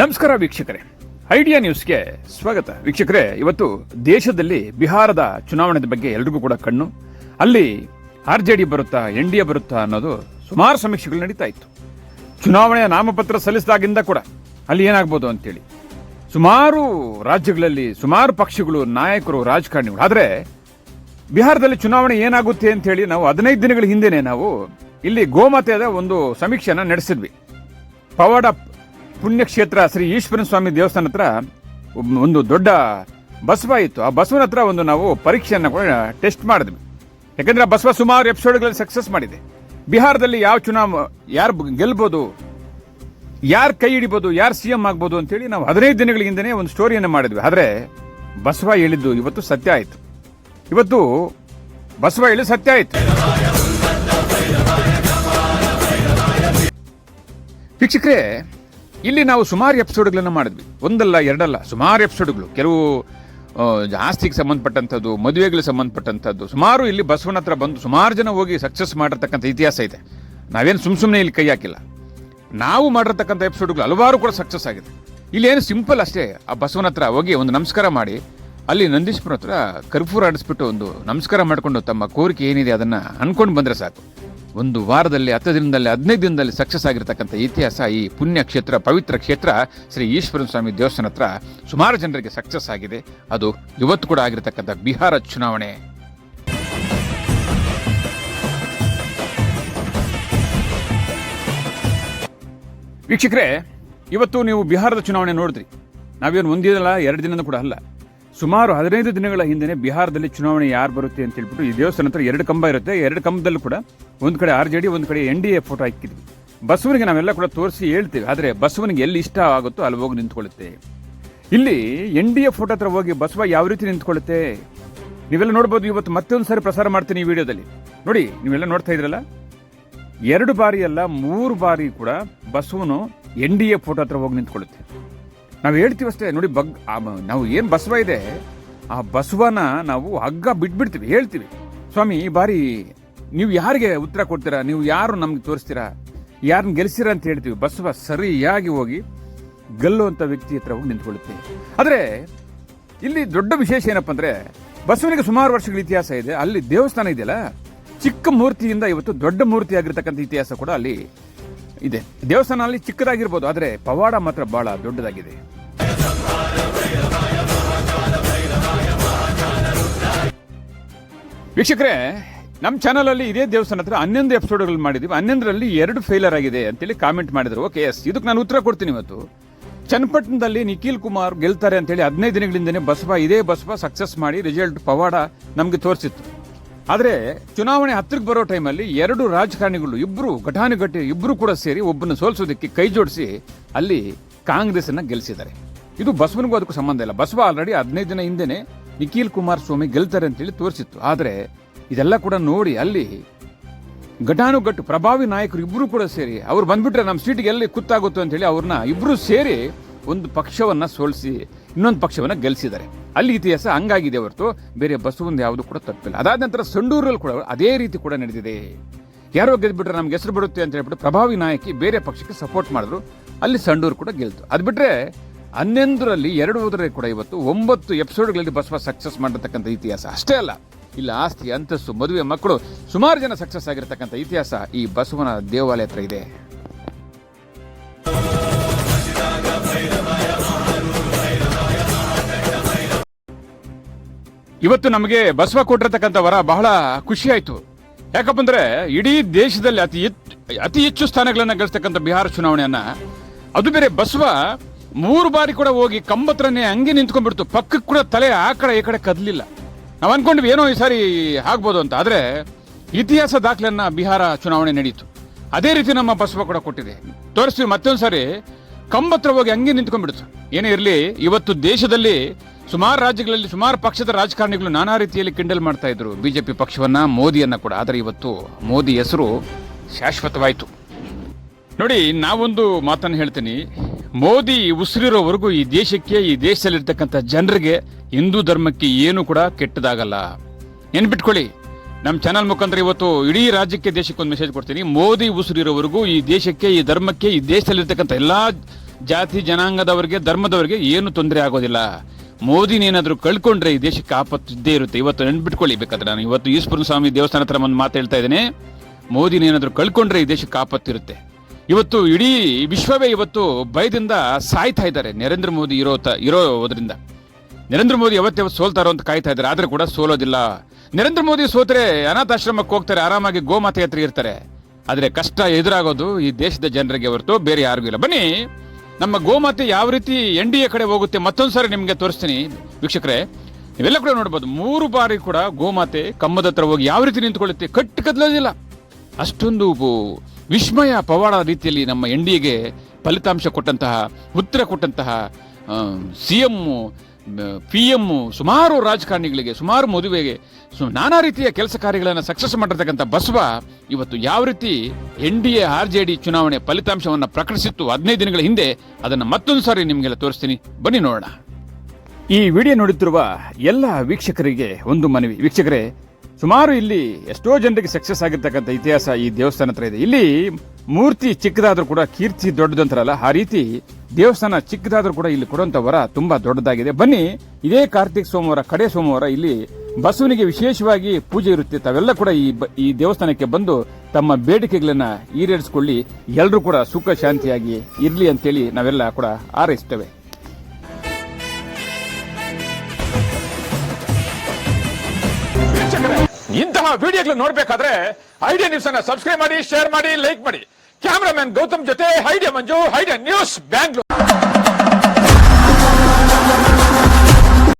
ನಮಸ್ಕಾರ ವೀಕ್ಷಕರೇ. ಐಡಿಯಾ ನ್ಯೂಸ್ಗೆ ಸ್ವಾಗತ. ವೀಕ್ಷಕರೇ, ಇವತ್ತು ದೇಶದಲ್ಲಿ ಬಿಹಾರದ ಚುನಾವಣೆ ಬಗ್ಗೆ ಎಲ್ರಿಗೂ ಕೂಡ ಕಣ್ಣು. ಅಲ್ಲಿ ಆರ್ ಜೆ ಡಿ ಬರುತ್ತಾ, ಎನ್ ಡಿ ಎ ಬರುತ್ತಾ ಅನ್ನೋದು ಸುಮಾರು ಸಮೀಕ್ಷೆಗಳು ನಡೀತಾ ಇತ್ತು. ಚುನಾವಣೆಯ ನಾಮಪತ್ರ ಸಲ್ಲಿಸಿದಾಗಿಂದ ಕೂಡ ಅಲ್ಲಿ ಏನಾಗ್ಬೋದು ಅಂತೇಳಿ. ಸುಮಾರು ರಾಜ್ಯಗಳಲ್ಲಿ, ಸುಮಾರು ಪಕ್ಷಗಳು, ನಾಯಕರು, ರಾಜಕಾರಣಿಗಳು, ಆದರೆ ಬಿಹಾರದಲ್ಲಿ ಚುನಾವಣೆ ಏನಾಗುತ್ತೆ ಅಂತ ಹೇಳಿ ನಾವು ಹದಿನೈದು ದಿನಗಳ ಹಿಂದೆನೆ ನಾವು ಇಲ್ಲಿ ಗೋಮಾತೆಯ ಒಂದು ಸಮೀಕ್ಷೆನ ನಡೆಸಿದ್ವಿ. ಪವಾಡ ಪುಣ್ಯಕ್ಷೇತ್ರ ಶ್ರೀ ಈಶ್ವರನ ಸ್ವಾಮಿ ದೇವಸ್ಥಾನ ಹತ್ರ ಒಂದು ದೊಡ್ಡ ಬಸವ ಇತ್ತು. ಆ ಬಸವನ ಹತ್ರ ಒಂದು ನಾವು ಪರೀಕ್ಷೆಯನ್ನು ಕೂಡ ಟೆಸ್ಟ್ ಮಾಡಿದ್ವಿ. ಯಾಕಂದರೆ ಬಸವ ಸುಮಾರು ಎಪಿಸೋಡ್ಗಳಲ್ಲಿ ಸಕ್ಸಸ್ ಮಾಡಿದೆ. ಬಿಹಾರದಲ್ಲಿ ಯಾವ ಚುನಾವ, ಯಾರು ಗೆಲ್ಬೋದು, ಯಾರು ಕೈ ಹಿಡಿಬೋದು, ಯಾರು ಸಿ ಎಂ ಆಗ್ಬೋದು ಅಂತೇಳಿ ನಾವು ಹದಿನೈದು ದಿನಗಳ ಹಿಂದೆನೇ ಒಂದು ಸ್ಟೋರಿಯನ್ನು ಮಾಡಿದ್ವಿ. ಆದರೆ ಬಸವ ಹೇಳಿದ್ದು ಇವತ್ತು ಸತ್ಯ ಆಯಿತು. ಇವತ್ತು ಬಸವ ಹೇಳಿ ಸತ್ಯ ಆಯಿತು. ವೀಕ್ಷಕರೇ ಇಲ್ಲಿ ನಾವು ಸುಮಾರು ಎಪಿಸೋಡ್ಗಳನ್ನು ಮಾಡಿದ್ವಿ. ಒಂದಲ್ಲ, ಎರಡಲ್ಲ, ಸುಮಾರು ಎಪಿಸೋಡ್ಗಳು. ಕೆಲವು ಜಾಸ್ತಿಗೆ ಸಂಬಂಧಪಟ್ಟಂಥದ್ದು, ಮದುವೆಗಳಿಗೆ ಸಂಬಂಧಪಟ್ಟಂಥದ್ದು, ಸುಮಾರು ಇಲ್ಲಿ ಬಸವನ ಹತ್ರ ಬಂದು ಸುಮಾರು ಜನ ಹೋಗಿ ಸಕ್ಸಸ್ ಮಾಡಿರ್ತಕ್ಕಂಥ ಇತಿಹಾಸ ಇದೆ. ನಾವೇನು ಸುಮ್ ಸುಮ್ಮನೆ ಇಲ್ಲಿ ಕೈ ಹಾಕಿಲ್ಲ. ನಾವು ಮಾಡಿರ್ತಕ್ಕಂಥ ಎಪಿಸೋಡ್ಗಳು ಹಲವಾರು ಕೂಡ ಸಕ್ಸಸ್ ಆಗಿದೆ. ಇಲ್ಲಿ ಏನು ಸಿಂಪಲ್ ಅಷ್ಟೇ, ಆ ಬಸವನ ಹತ್ರ ಹೋಗಿ ಒಂದು ನಮಸ್ಕಾರ ಮಾಡಿ, ಅಲ್ಲಿ ನಂದೀಶ್ವರ ಹತ್ರ ಕರ್ಪೂರ ಆಡಿಸ್ಬಿಟ್ಟು ಒಂದು ನಮಸ್ಕಾರ ಮಾಡಿಕೊಂಡು ತಮ್ಮ ಕೋರಿಕೆ ಏನಿದೆ ಅದನ್ನು ಅನ್ಕೊಂಡು ಬಂದರೆ ಸಾಕು. ಒಂದು ವಾರದಲ್ಲಿ, ಹತ್ತು ದಿನದಲ್ಲಿ, ಹದಿನೈದು ದಿನದಲ್ಲಿ ಸಕ್ಸಸ್ ಆಗಿರತಕ್ಕಂಥ ಇತಿಹಾಸ, ಈ ಪುಣ್ಯ ಕ್ಷೇತ್ರ ಪವಿತ್ರ ಕ್ಷೇತ್ರ ಶ್ರೀ ಈಶ್ವರನ ಸ್ವಾಮಿ ದೇವಸ್ಥಾನ ಹತ್ರ ಸುಮಾರು ಜನರಿಗೆ ಸಕ್ಸಸ್ ಆಗಿದೆ. ಅದು ಇವತ್ತು ಕೂಡ ಆಗಿರತಕ್ಕಂಥ ಬಿಹಾರ ಚುನಾವಣೆ. ವೀಕ್ಷಕರೇ, ಇವತ್ತು ನೀವು ಬಿಹಾರದ ಚುನಾವಣೆ ನೋಡಿದ್ರಿ. ನಾವೇನು ಒಂದಿನಲ್ಲ ಎರಡು ದಿನದ ಕೂಡ ಅಲ್ಲ. ಸುಮಾರು ಹದಿನೈದು ದಿನಗಳ ಹಿಂದೆ ಬಿಹಾರದಲ್ಲಿ ಚುನಾವಣೆ ಯಾರು ಬರುತ್ತೆ ಅಂತ ಹೇಳ್ಬಿಟ್ಟು ಈ ದೇವಸ್ಥಾನ ಹತ್ರ ಎರಡು ಕಂಬ ಇರುತ್ತೆ. ಎರಡು ಕಂಬದಲ್ಲೂ ಕೂಡ ಒಂದು ಕಡೆ ಆರ್ ಜೆ ಡಿ, ಒಂದು ಕಡೆ ಎನ್ ಡಿ ಎ ಫೋಟೋ ಹಾಕಿದ್ವಿ. ಬಸವನಿಗೆ ನಾವೆಲ್ಲ ಕೂಡ ತೋರಿಸಿ ಹೇಳ್ತೀವಿ. ಆದರೆ ಬಸವನಿಗೆ ಎಲ್ಲಿ ಇಷ್ಟ ಆಗುತ್ತೋ ಅಲ್ಲಿ ಹೋಗಿ ನಿಂತ್ಕೊಳ್ಳುತ್ತೆ. ಇಲ್ಲಿ ಎನ್ ಡಿ ಎ ಫೋಟೋ ಹತ್ರ ಹೋಗಿ ಬಸವ ಯಾವ ರೀತಿ ನಿಂತ್ಕೊಳ್ಳುತ್ತೆ? ನೀವೆಲ್ಲ ನೋಡ್ಬೋದು, ಇವತ್ತು ಮತ್ತೊಂದು ಸಾರಿ ಪ್ರಸಾರ ಮಾಡ್ತೀನಿ ಈ ವಿಡಿಯೋದಲ್ಲಿ. ನೋಡಿ, ನೀವೆಲ್ಲ ನೋಡ್ತಾ ಇದ್ರಲ್ಲ? ಎರಡು ಬಾರಿ ಅಲ್ಲ, ಮೂರು ಬಾರಿ ಕೂಡ ಬಸವನು ಎನ್ ಡಿ ಎ ಫೋಟೋ ಹತ್ರ ಹೋಗಿ ನಿಂತ್ಕೊಳ್ಳುತ್ತೆ. ನಾವು ಹೇಳ್ತೀವಷ್ಟೇ ನೋಡಿ ಬಗ್ ನಾವು ಏನು ಬಸವ ಇದೆ, ಆ ಬಸವನ ನಾವು ಹಗ್ಗ ಬಿಟ್ಬಿಡ್ತೀವಿ, ಹೇಳ್ತೀವಿ. ಸ್ವಾಮಿ, ಈ ಬಾರಿ ನೀವು ಯಾರಿಗೆ ಉತ್ತರ ಕೊಡ್ತೀರಾ? ನೀವು ಯಾರು ನಮ್ಗೆ ತೋರಿಸ್ತೀರಾ? ಯಾರನ್ನ ಗೆಲ್ಸಿರ ಅಂತ ಹೇಳ್ತೀವಿ. ಬಸವ ಸರಿಯಾಗಿ ಹೋಗಿ ಗೆಲ್ಲುವಂಥ ವ್ಯಕ್ತಿ ಹತ್ರ ಹೋಗಿ ನಿಂತ್ಕೊಳ್ಳುತ್ತೆ. ಆದರೆ, ಇಲ್ಲಿ ದೊಡ್ಡ ವಿಶೇಷ ಏನಪ್ಪ ಅಂದ್ರೆ, ಬಸವನಿಗೆ ಸುಮಾರು ವರ್ಷಗಳ ಇತಿಹಾಸ ಇದೆ. ಅಲ್ಲಿ ದೇವಸ್ಥಾನ ಇದೆಯಲ್ಲ, ಚಿಕ್ಕ ಮೂರ್ತಿಯಿಂದ ಇವತ್ತು ದೊಡ್ಡ ಮೂರ್ತಿ ಆಗಿರ್ತಕ್ಕಂಥ ಇತಿಹಾಸ ಕೂಡ ಅಲ್ಲಿ ಇದೆ. ದೇವಸ್ಥಾನ ಅಲ್ಲಿ ಚಿಕ್ಕದಾಗಿರ್ಬೋದು, ಆದರೆ ಪವಾಡ ಮಾತ್ರ ಬಹಳ ದೊಡ್ಡದಾಗಿದೆ. ವೀಕ್ಷಕರೇ ನಮ್ಮ ಚಾನಲಲ್ಲಿ ಇದೇ ದೇವಸ್ಥಾನ ಹತ್ರ ಹನ್ನೊಂದು ಎಪಿಸೋಡ್ಗಳು ಮಾಡಿದ್ದೀವಿ ಹನ್ನೊಂದರಲ್ಲಿ ಎರಡು ಫೇಲರ್ ಆಗಿದೆ ಅಂತೇಳಿ ಕಾಮೆಂಟ್ ಮಾಡಿದ್ರು. ಓಕೆ ಎಸ್ ಇದಕ್ಕೆ ನಾನು ಉತ್ತರ ಕೊಡ್ತೀನಿ ಇವತ್ತು. ಚನ್ನಪಟ್ಟಣದಲ್ಲಿ ನಿಖಿಲ್ ಕುಮಾರ್ ಗೆಲ್ತಾರೆ ಅಂತೇಳಿ ಹದಿನೈದು ದಿನಗಳಿಂದನೇ ಬಸವ, ಇದೇ ಬಸವ ಸಕ್ಸಸ್ ಮಾಡಿ ರಿಸಲ್ಟ್ ಪವಾಡ ನಮಗೆ ತೋರಿಸಿತ್ತು. ಆದರೆ ಚುನಾವಣೆ ಹತ್ತಿರಕ್ಕೆ ಬರೋ ಟೈಮಲ್ಲಿ ಎರಡು ರಾಜಕಾರಣಿಗಳು ಇಬ್ಬರು ಘಟಾನುಘಟಿ ಇಬ್ಬರು ಕೂಡ ಸೇರಿ ಒಬ್ಬನ ಸೋಲಿಸೋದಕ್ಕೆ ಕೈ ಜೋಡಿಸಿ ಅಲ್ಲಿ ಕಾಂಗ್ರೆಸ್ನ ಗೆಲ್ಲಿಸಿದ್ದಾರೆ ಇದು ಬಸವನಿಗೂ ಅದಕ್ಕೂ ಸಂಬಂಧ ಇಲ್ಲ. ಬಸವ ಆಲ್ರೆಡಿ ಹದಿನೈದು ದಿನ ಹಿಂದೆನೆ ನಿಖಿಲ್ ಕುಮಾರ್ ಸ್ವಾಮಿ ಗೆಲ್ತಾರೆ ಅಂತೇಳಿ ತೋರಿಸಿತ್ತು. ಆದರೆ ಇದೆಲ್ಲ ಕೂಡ ನೋಡಿ ಅಲ್ಲಿ ಘಟಾನುಘಟ್ಟು ಪ್ರಭಾವಿ ನಾಯಕರು ಇಬ್ಬರು ಕೂಡ ಸೇರಿ, ಅವ್ರು ಬಂದ್ಬಿಟ್ರೆ ನಮ್ಮ ಸೀಟಿಗೆ ಎಲ್ಲಿ ಕುತ್ತಾಗುತ್ತೋ ಅಂತ ಹೇಳಿ ಅವ್ರನ್ನ ಇಬ್ಬರು ಸೇರಿ ಒಂದು ಪಕ್ಷವನ್ನು ಸೋಲಿಸಿ ಇನ್ನೊಂದು ಪಕ್ಷವನ್ನು ಗೆಲ್ಲಿಸಿದ್ದಾರೆ ಅಲ್ಲಿ ಇತಿಹಾಸ ಹಂಗಾಗಿದೆ ಹೊರತು ಬೇರೆ ಬಸವಂದು ಯಾವುದು ಕೂಡ ತಪ್ಪಿಲ್ಲ. ಅದಾದ ನಂತರ ಸಂಡೂರಲ್ಲಿ ಕೂಡ ಅದೇ ರೀತಿ ಕೂಡ ನಡೆದಿದೆ. ಯಾರೋ ಗೆದ್ದುಬಿಟ್ರೆ ನಮ್ಗೆ ಹೆಸರು ಬರುತ್ತೆ ಅಂತ ಹೇಳ್ಬಿಟ್ಟು ಪ್ರಭಾವಿ ನಾಯಕಿ ಬೇರೆ ಪಕ್ಷಕ್ಕೆ ಸಪೋರ್ಟ್ ಮಾಡಿದ್ರು. ಅಲ್ಲಿ ಸಂಡೂರು ಕೂಡ ಗೆಲ್ತು. ಅದು ಬಿಟ್ಟರೆ ಹನ್ನೊಂದರಲ್ಲಿ ಎರಡು ಹೋದರೆ ಕೂಡ ಇವತ್ತು ಒಂಬತ್ತು ಎಪಿಸೋಡ್ಗಳಲ್ಲಿ ಬಸವ ಸಕ್ಸಸ್ ಮಾಡಿರ್ತಕ್ಕಂಥ ಇತಿಹಾಸ. ಅಷ್ಟೇ ಅಲ್ಲ, ಇಲ್ಲ ಆಸ್ತಿ, ಅಂತಸ್ತು, ಮದುವೆ, ಮಕ್ಕಳು ಸುಮಾರು ಜನ ಸಕ್ಸಸ್ ಆಗಿರ್ತಕ್ಕಂಥ ಇತಿಹಾಸ ಈ ಬಸವನ ದೇವಾಲಯ ಹತ್ರ ಇದೆ. ಇವತ್ತು ನಮಗೆ ಬಸವ ಕೊಟ್ಟಿರತಕ್ಕಂಥ ವರ ಬಹಳ ಖುಷಿ ಆಯ್ತು ಯಾಕಪ್ಪಂದ್ರೆ ಇಡೀ ದೇಶದಲ್ಲಿ ಅತಿ ಹೆಚ್ಚು ಅತಿ ಹೆಚ್ಚು ಸ್ಥಾನಗಳನ್ನು ಗಳಿಸ್ತಕ್ಕಂಥ ಬಿಹಾರ ಚುನಾವಣೆಯನ್ನ, ಅದು ಬೇರೆ ಬಸವ ಮೂರು ಬಾರಿ ಕೂಡ ಹೋಗಿ ಕಂಬತ್ರನೇ ಹಂಗೆ ನಿಂತ್ಕೊಂಡ್ಬಿಡ್ತು. ಪಕ್ಕಕ್ಕೆ ಕೂಡ ತಲೆ ಆ ಕಡೆ ಈ ಕಡೆ ಕದಲಿಲ್ಲ. ನಾವು ಅನ್ಕೊಂಡ್ವಿ ಏನೋ ಈ ಸಾರಿ ಆಗ್ಬೋದು ಅಂತ, ಆದ್ರೆ ಇತಿಹಾಸ ದಾಖಲೆಯನ್ನ ಬಿಹಾರ ಚುನಾವಣೆ ನಡೀತು. ಅದೇ ರೀತಿ ನಮ್ಮ ಬಸವ ಕೂಡ ಕೊಟ್ಟಿದೆ. ತೋರಿಸ್ತೀವಿ ಮತ್ತೊಂದು ಸಾರಿ ಕಂಬತ್ರ ಹೋಗಿ ಹಂಗೆ ನಿಂತ್ಕೊಂಡ್ಬಿಡ್ತು. ಏನೇ ಇರಲಿ, ಇವತ್ತು ದೇಶದಲ್ಲಿ ಸುಮಾರು ರಾಜ್ಯಗಳಲ್ಲಿ ಸುಮಾರು ಪಕ್ಷದ ರಾಜಕಾರಣಿಗಳು ನಾನಾ ರೀತಿಯಲ್ಲಿ ಕಿಂಡಲ್ ಮಾಡ್ತಾ ಇದ್ರು. ಬಿಜೆಪಿ ಪಕ್ಷವನ್ನ, ಮೋದಿಯನ್ನ ಕೂಡ. ಆದರೆ ಇವತ್ತು ಮೋದಿ ಹೆಸರು ಶಾಶ್ವತವಾಯಿತು. ನೋಡಿ, ನಾವೊಂದು ಮಾತನ್ನು ಹೇಳ್ತೀನಿ. ಮೋದಿ ಉಸಿರಿರೋವರೆಗೂ ಈ ದೇಶಕ್ಕೆ, ಈ ದೇಶದಲ್ಲಿರ್ತಕ್ಕಂಥ ಜನರಿಗೆ ಹಿಂದೂ ಧರ್ಮಕ್ಕೆ ಏನು ಕೂಡ ಕೆಟ್ಟದಾಗಲ್ಲ. ನೆನ್ಪಿಟ್ಕೊಳ್ಳಿ ನಮ್ಮ ಚಾನಲ್ ಮುಖಾಂತರ ಇವತ್ತು ಇಡೀ ರಾಜ್ಯಕ್ಕೆ ದೇಶಕ್ಕೆ ಒಂದು ಮೆಸೇಜ್ ಕೊಡ್ತೀನಿ. ಮೋದಿ ಉಸಿರಿರೋವರೆಗೂ ಈ ದೇಶಕ್ಕೆ, ಈ ಧರ್ಮಕ್ಕೆ, ಈ ದೇಶದಲ್ಲಿರ್ತಕ್ಕಂಥ ಎಲ್ಲ ಜಾತಿ, ಜನಾಂಗದವರಿಗೆ, ಧರ್ಮದವರಿಗೆ ಏನು ತೊಂದರೆ ಆಗೋದಿಲ್ಲ. ಮೋದಿನೇನಾದ್ರೂ ಕಳ್ಕೊಂಡ್ರೆ ಈ ದೇಶಕ್ಕೆ ಆಪತ್ತು ಇದ್ದೇ ಇರುತ್ತೆ. ಇವತ್ತು ನೆನ್ಬಿಟ್ಕೊಳ್ಳಿ ಬೇಕಾದ್ರೆ ನಾನು. ಇವತ್ತು ಈಶ್ವರನ ಸ್ವಾಮಿ ದೇವಸ್ಥಾನ ಹತ್ರ ಒಂದು ಮಾತು ಹೇಳ್ತಾ ಇದ್ದೇನೆ ಮೋದಿನೇನಾದರೂ ಕಳ್ಕೊಂಡ್ರೆ ಈ ದೇಶಕ್ಕೆ ಆಪತ್ತಿರುತ್ತೆ ಇವತ್ತು ಇಡೀ ವಿಶ್ವವೇ ಇವತ್ತು ಭಯದಿಂದ ಸಾಯ್ತಾ ಇದ್ದಾರೆ. ನರೇಂದ್ರ ಮೋದಿ ಇರೋ ಇರೋದ್ರಿಂದ ನರೇಂದ್ರ ಮೋದಿ ಯಾವತ್ತೇವತ್ತು ಸೋಲ್ತಾರೋ ಅಂತ ಕಾಯ್ತಾ ಇದ್ದಾರೆ. ಆದ್ರೆ ಕೂಡ ಸೋಲೋದಿಲ್ಲ. ನರೇಂದ್ರ ಮೋದಿ ಸೋತ್ರೆ ಅನಾಥಾಶ್ರಮಕ್ಕೆ ಹೋಗ್ತಾರೆ. ಆರಾಮಾಗಿ ಗೋಮಾತೆ ಹತ್ರ ಇರ್ತಾರೆ. ಆದ್ರೆ ಕಷ್ಟ ಎದುರಾಗೋದು ಈ ದೇಶದ ಜನರಿಗೆ ಹೊರತು ಬೇರೆ ಯಾರಿಗೂ ಇಲ್ಲ. ಬನ್ನಿ. ನಮ್ಮ ಗೋಮಾತೆ ಯಾವ ರೀತಿ ಎನ್ ಡಿ ಎ ಕಡೆ ಹೋಗುತ್ತೆ ಮತ್ತೊಂದ್ಸಾರಿ ನಿಮಗೆ ತೋರಿಸ್ತೀನಿ. ವೀಕ್ಷಕರೇ, ನೀವೆಲ್ಲ ಕೂಡ ನೋಡ್ಬೋದು, ಮೂರು ಬಾರಿ ಕೂಡ ಗೋಮಾತೆ ಕಂಬದ ಹತ್ರ ಹೋಗಿ ಯಾವ ರೀತಿ ನಿಂತ್ಕೊಳ್ಳುತ್ತೆ ಕಟ್ಟು ಕದಲೋದಿಲ್ಲ. ಅಷ್ಟೊಂದು ವಿಸ್ಮಯ ಪವಾಡ ರೀತಿಯಲ್ಲಿ ನಮ್ಮ ಎನ್ ಡಿ ಎಗೆ ಫಲಿತಾಂಶ ಕೊಟ್ಟಂತಹ, ಉತ್ತರ ಕೊಟ್ಟಂತಹ ಸಿ ಎಂ ಪಿ ಎಂ ಸುಮಾರು ರಾಜಕಾರಣಿಗಳಿಗೆ, ಸುಮಾರು ಮದುವೆಗೆ ನಾನಾ ರೀತಿಯ ಕೆಲಸ ಕಾರ್ಯಗಳನ್ನು ಸಕ್ಸಸ್ ಮಾಡಿರ್ತಕ್ಕಂಥ ಬಸವ ಇವತ್ತು ಯಾವ ರೀತಿ N D A R J D ಚುನಾವಣೆ ಫಲಿತಾಂಶವನ್ನು ಪ್ರಕಟಿಸಿತ್ತು ಹದಿನೈದು ದಿನಗಳ ಹಿಂದೆ, ಅದನ್ನು ಮತ್ತೊಂದು ಸಾರಿ ನಿಮಗೆಲ್ಲ ತೋರಿಸ್ತೀನಿ. ಬನ್ನಿ ನೋಡೋಣ. ಈ ವಿಡಿಯೋ ನೋಡುತ್ತಿರುವ ಎಲ್ಲ ವೀಕ್ಷಕರಿಗೆ ಒಂದು ಮನವಿ. ವೀಕ್ಷಕರೇ, ಸುಮಾರು ಇಲ್ಲಿ ಎಷ್ಟೋ ಜನರಿಗೆ ಸಕ್ಸಸ್ ಆಗಿರ್ತಕ್ಕಂಥ ಇತಿಹಾಸ ಈ ದೇವಸ್ಥಾನ ಹತ್ರ ಇದೆ. ಇಲ್ಲಿ ಮೂರ್ತಿ ಚಿಕ್ಕದಾದರೂ ಕೂಡ ಕೀರ್ತಿ ದೊಡ್ಡದಂತಾರಲ್ಲ ಆ ರೀತಿ ದೇವಸ್ಥಾನ ಚಿಕ್ಕದಾದರೂ ಕೂಡ ಇಲ್ಲಿ ಕೊಡುವಂಥ ವರ ತುಂಬಾ ದೊಡ್ಡದಾಗಿದೆ. ಬನ್ನಿ, ಇದೇ ಕಾರ್ತಿಕ್ ಸೋಮವಾರ, ಕಡೆ ಸೋಮವಾರ ಇಲ್ಲಿ ಬಸವನಿಗೆ ವಿಶೇಷವಾಗಿ ಪೂಜೆ ಇರುತ್ತೆ. ತಾವೆಲ್ಲ ಕೂಡ ಈ ಈ ದೇವಸ್ಥಾನಕ್ಕೆ ಬಂದು ತಮ್ಮ ಬೇಡಿಕೆಗಳನ್ನ ಈಡೇರಿಸಿಕೊಳ್ಳಿ. ಎಲ್ಲರೂ ಕೂಡ ಸುಖ, ಶಾಂತಿಯಾಗಿ ಇರಲಿ ಅಂತೇಳಿ ನಾವೆಲ್ಲ ಕೂಡ ಹಾರೈಸ್ತೇವೆ. ಇಂತಹ ವಿಡಿಯೋಗಳು ನೋಡ್ಬೇಕಾದ್ರೆ ಐಡಿಯಾ ನ್ಯೂಸ್ ಅನ್ನ ಸಬ್ಸ್ಕ್ರೈಬ್ ಮಾಡಿ ಶೇರ್ ಮಾಡಿ ಲೈಕ್ ಮಾಡಿ. ಕ್ಯಾಮರಾಮನ್ ಗೌತಮ್ ಜೊತೆ Idea Manju Idea News Bangalore